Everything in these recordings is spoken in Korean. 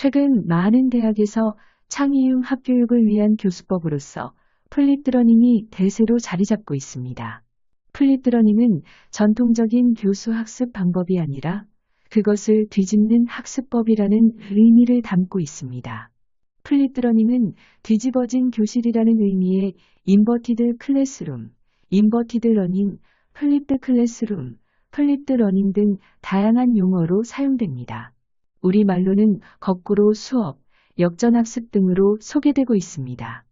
최근 많은 대학에서 창의융 학교육을 위한 교수법으로서 플립드러닝이 대세로 자리 잡고 있습니다. 플립드러닝은 전통적인 교수 학습 방법이 아니라 그것을 뒤집는 학습법이라는 의미를 담고 있습니다. 플립드러닝은 뒤집어진 교실이라는 의미의 인버티드 클래스룸, 인버티드 러닝, 플립드 클래스룸, 플립드 러닝 등 다양한 용어로 사용됩니다. 우리말로는 거꾸로 수업, 역전학습 등으로 소개되고 있습니다.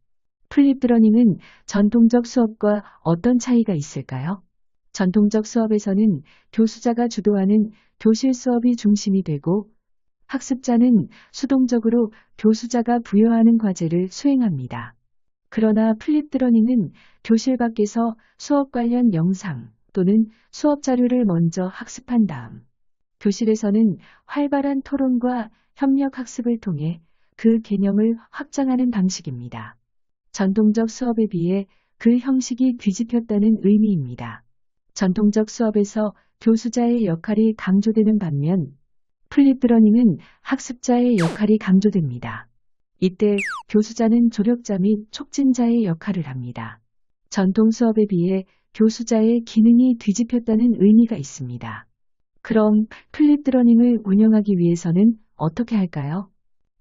플립드 러닝은 전통적 수업과 어떤 차이가 있을까요? 전통적 수업에서는 교수자가 주도하는 교실 수업이 중심이 되고 학습자는 수동적으로 교수자가 부여하는 과제를 수행합니다. 그러나 플립드 러닝은 교실 밖에서 수업 관련 영상 또는 수업 자료를 먼저 학습한 다음 교실에서는 활발한 토론과 협력 학습을 통해 그 개념을 확장하는 방식입니다. 전통적 수업에 비해 그 형식이 뒤집혔다는 의미입니다. 전통적 수업에서 교수자의 역할이 강조되는 반면 플립드러닝은 학습자의 역할이 강조됩니다. 이때 교수자는 조력자 및 촉진자의 역할을 합니다. 전통 수업에 비해 교수자의 기능이 뒤집혔다는 의미가 있습니다. 그럼 플립드러닝을 운영하기 위해서는 어떻게 할까요?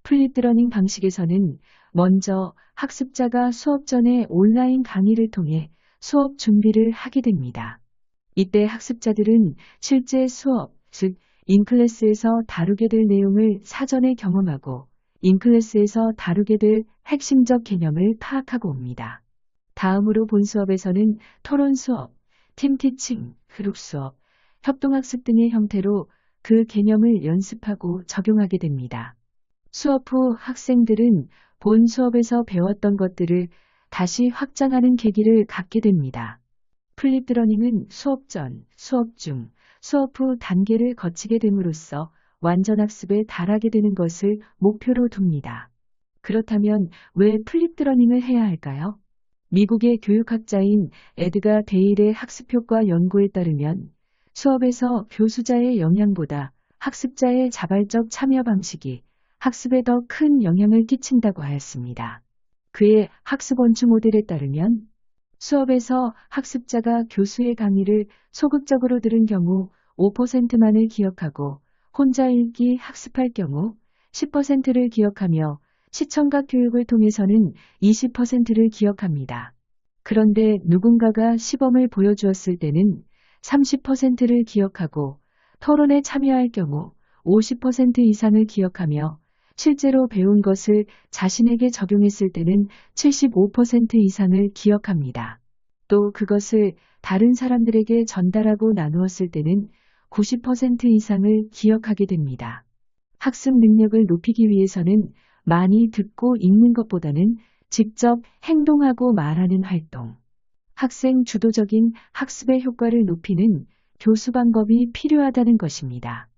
플립드러닝 방식에서는 먼저 학습자가 수업 전에 온라인 강의를 통해 수업 준비를 하게 됩니다. 이때 학습자들은 실제 수업, 즉 인클래스에서 다루게 될 내용을 사전에 경험하고 인클래스에서 다루게 될 핵심적 개념을 파악하고 옵니다. 다음으로 본 수업에서는 토론 수업, 팀 티칭, 그룹 수업, 협동학습 등의 형태로 그 개념을 연습하고 적용하게 됩니다. 수업 후 학생들은 본 수업에서 배웠던 것들을 다시 확장하는 계기를 갖게 됩니다. 플립드러닝은 수업 전, 수업 중, 수업 후 단계를 거치게 됨으로써 완전 학습에 달하게 되는 것을 목표로 둡니다. 그렇다면 왜 플립드러닝을 해야 할까요? 미국의 교육학자인 에드가 데일의 학습효과 연구에 따르면 수업에서 교수자의 영향보다 학습자의 자발적 참여 방식이 학습에 더 큰 영향을 끼친다고 하였습니다. 그의 학습 원추 모델에 따르면 수업에서 학습자가 교수의 강의를 소극적으로 들은 경우 5%만을 기억하고 혼자 읽기 학습할 경우 10%를 기억하며 시청각 교육을 통해서는 20%를 기억합니다. 그런데 누군가가 시범을 보여주었을 때는 30%를 기억하고 토론에 참여할 경우 50% 이상을 기억하며 실제로 배운 것을 자신에게 적용했을 때는 75% 이상을 기억합니다. 또 그것을 다른 사람들에게 전달하고 나누었을 때는 90% 이상을 기억하게 됩니다. 학습 능력을 높이기 위해서는 많이 듣고 읽는 것보다는 직접 행동하고 말하는 활동, 학생 주도적인 학습의 효과를 높이는 교수 방법이 필요하다는 것입니다.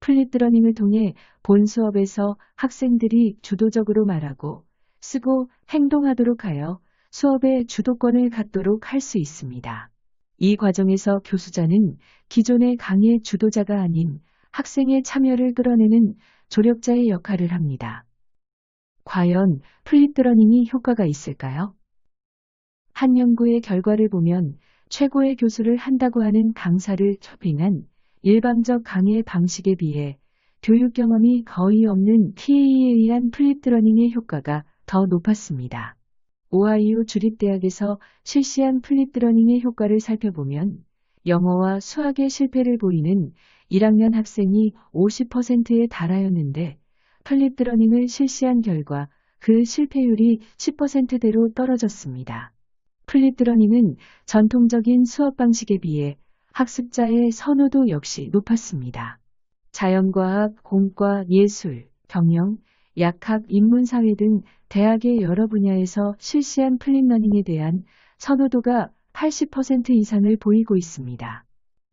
플립드러닝을 통해 본 수업에서 학생들이 주도적으로 말하고 쓰고 행동하도록 하여 수업의 주도권을 갖도록 할 수 있습니다. 이 과정에서 교수자는 기존의 강의 주도자가 아닌 학생의 참여를 끌어내는 조력자의 역할을 합니다. 과연 플립드러닝이 효과가 있을까요? 한 연구의 결과를 보면 최고의 교수를 한다고 하는 강사를 초빙한 일반적 강의 방식에 비해 교육 경험이 거의 없는 TA에 의한 플립드러닝의 효과가 더 높았습니다. 오하이오 주립대학에서 실시한 플립드러닝의 효과를 살펴보면 영어와 수학의 실패를 보이는 1학년 학생이 50%에 달하였는데 플립드러닝을 실시한 결과 그 실패율이 10%대로 떨어졌습니다. 플립드러닝은 전통적인 수업 방식에 비해 학습자의 선호도 역시 높았습니다. 자연과학, 공과, 예술, 경영, 약학, 인문사회 등 대학의 여러 분야에서 실시한 플립러닝에 대한 선호도가 80% 이상을 보이고 있습니다.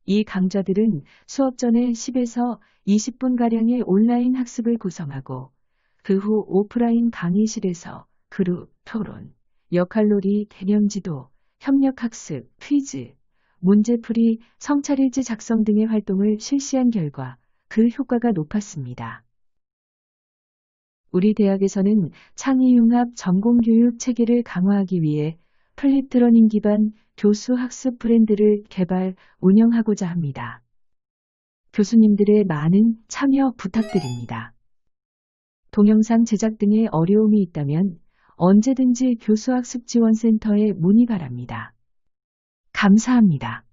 이 강좌들은 수업 전에 10에서 20분가량의 온라인 학습을 구성하고 그 후 오프라인 강의실에서 그룹, 토론, 역할놀이, 개념지도, 협력학습, 퀴즈, 문제풀이, 성찰일지 작성 등의 활동을 실시한 결과 그 효과가 높았습니다. 우리 대학에서는 창의융합 전공교육 체계를 강화하기 위해 플립드러닝 기반 교수 학습 브랜드를 개발, 운영하고자 합니다. 교수님들의 많은 참여 부탁드립니다. 동영상 제작 등의 어려움이 있다면 언제든지 교수학습지원센터에 문의 바랍니다. 감사합니다.